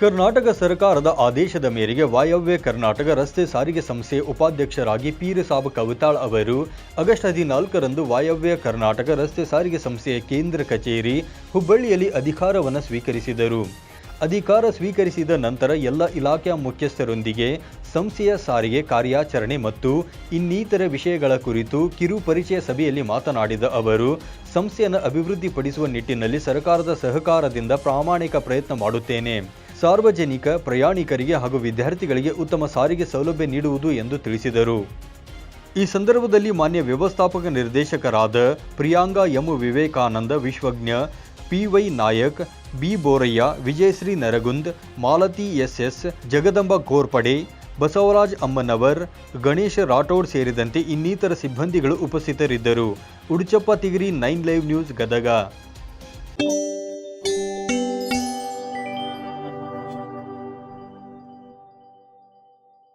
ಕರ್ನಾಟಕ ಸರ್ಕಾರದ ಆದೇಶದ ಮೇರೆಗೆ ವಾಯವ್ಯ ಕರ್ನಾಟಕ ರಸ್ತೆ ಸಾರಿಗೆ ಸಂಸ್ಥೆ ಉಪಾಧ್ಯಕ್ಷರಾಗಿ ಪೀರಸಾಬ್ ಕವಿತಾಳ್ ಅವರು ಆಗಸ್ಟ್ ಹದಿನಾಲ್ಕರಂದು ವಾಯವ್ಯ ಕರ್ನಾಟಕ ರಸ್ತೆ ಸಾರಿಗೆ ಸಂಸ್ಥೆಯ ಕೇಂದ್ರ ಕಚೇರಿ ಹುಬ್ಬಳ್ಳಿಯಲ್ಲಿ ಅಧಿಕಾರವನ್ನು ಸ್ವೀಕರಿಸಿದರು. ಅಧಿಕಾರ ಸ್ವೀಕರಿಸಿದ ನಂತರ ಎಲ್ಲ ಇಲಾಖೆಯ ಮುಖ್ಯಸ್ಥರೊಂದಿಗೆ ಸಂಸ್ಥೆಯ ಸಾರಿಗೆ ಕಾರ್ಯಾಚರಣೆ ಮತ್ತು ಇನ್ನಿತರ ವಿಷಯಗಳ ಕುರಿತು ಕಿರು ಪರಿಚಯ ಸಭೆಯಲ್ಲಿ ಮಾತನಾಡಿದ ಅವರು, ಸಂಸ್ಥೆಯನ್ನು ಅಭಿವೃದ್ಧಿಪಡಿಸುವ ನಿಟ್ಟಿನಲ್ಲಿ ಸರ್ಕಾರದ ಸಹಕಾರದಿಂದ ಪ್ರಾಮಾಣಿಕ ಪ್ರಯತ್ನ ಮಾಡುತ್ತೇನೆ. ಸಾರ್ವಜನಿಕ ಪ್ರಯಾಣಿಕರಿಗೆ ಹಾಗೂ ವಿದ್ಯಾರ್ಥಿಗಳಿಗೆ ಉತ್ತಮ ಸಾರಿಗೆ ಸೌಲಭ್ಯ ನೀಡುವುದು ಎಂದು ತಿಳಿಸಿದರು. ಈ ಸಂದರ್ಭದಲ್ಲಿ ಮಾನ್ಯ ವ್ಯವಸ್ಥಾಪಕ ನಿರ್ದೇಶಕರಾದ Priyanga M. Vivekananda, Vishwajna PY Nayak, B. Boraiah, Vijayashree Naragund, Malathi SS Jagadamba Ghorpade Basavaraj Ammanavar, Ganesha Rathod ಸೇರಿದಂತೆ ಇನ್ನಿತರ ಸಿಬ್ಬಂದಿಗಳು ಉಪಸ್ಥಿತರಿದ್ದರು. Uduchappa Tigiri, nine live news, Gadag.